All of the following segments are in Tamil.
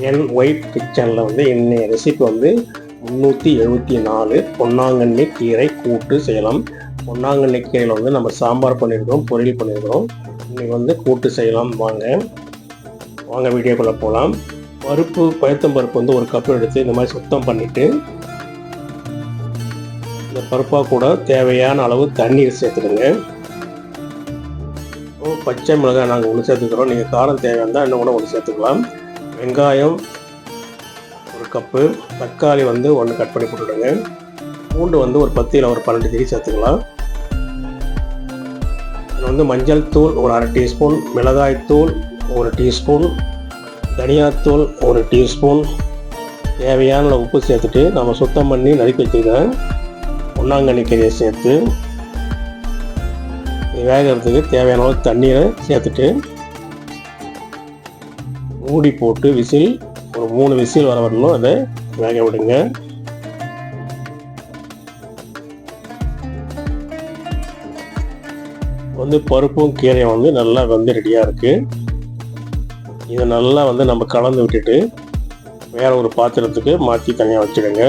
என் ஒயிட் கிச்சனில் வந்து இன்னைய ரெசிபி வந்து முந்நூற்றி எழுபத்தி நாலு பொன்னாங்கண்ணி கீரை கூட்டு செய்யலாம் பொன்னாங்கண்ணி கீரையில் வந்து நம்ம சாம்பார் பண்ணியிருக்கோம் பொரியல் பண்ணியிருக்கிறோம் இன்றைக்கி வந்து கூட்டு செய்யலாம் வாங்க. வாங்க வீடியோக்குள்ளே போகலாம் பருப்பு பயத்தம் பருப்பு வந்து ஒரு கப் எடுத்து இந்த மாதிரி சுத்தம் பண்ணிவிட்டு இந்த பருப்பாக கூட தேவையான அளவு தண்ணீர் சேர்த்துடுங்க. பச்சை மிளகாய் நாங்கள் ஒன்று சேர்த்துக்கிறோம். நீங்கள் காரம் தேவையான இன்னும் கூட ஒன்று சேர்த்துக்கலாம். வெங்காயம் ஒரு கப்பு தக்காளி வந்து ஒன்று கட் பண்ணி போட்டுவிடுங்க பூண்டு வந்து ஒரு பத்து இல்லை ஒரு பன்னெண்டு திரி சேர்த்துக்கலாம். இதில் வந்து மஞ்சள் தூள் ஒரு அரை டீஸ்பூன் மிளகாய் தூள் ஒரு டீஸ்பூன் தனியாத்தூள் ஒரு டீஸ்பூன். தேவையான உப்பு சேர்த்துட்டு நம்ம சுத்தம் பண்ணி நறுக்கி வச்சுருக்கேன் பொன்னாங்கண்ணி கறியை சேர்த்து வேகிறதுக்கு தேவையான அளவு தண்ணீரை சேர்த்துட்டு மூடி போட்டு விசில் ஒரு மூணு விசில் வர வரணும். அதை வேக விடுங்க. வந்து பருப்பும் கீரையும் வந்து நல்லா வந்து ரெடியாக இருக்குது இதை நல்லா வந்து நம்ம கலந்து விட்டுட்டு வேற ஒரு பாத்திரத்துக்கு மாற்றி தனியாக வச்சுடுங்க.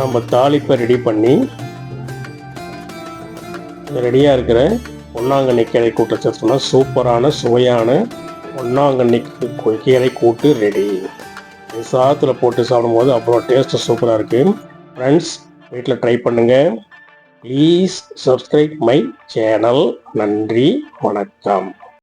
நம்ம தாளிப்பை ரெடி பண்ணி ரெடியாக இருக்கிற பொன்னாங்கண்ணி கீரை கூட்டு சேர்த்தோம்னா சூப்பரான சுவையான பொன்னாங்கண்ணி கீரை கூட்டு ரெடி சாதத்தில் போட்டு சாப்பிடும்போது அவ்வளோ டேஸ்ட்டு சூப்பராக இருக்குது ஃப்ரெண்ட்ஸ் வீட்டில் ட்ரை பண்ணுங்கள் ப்ளீஸ் சப்ஸ்கிரைப் மை சேனல் நன்றி வணக்கம்.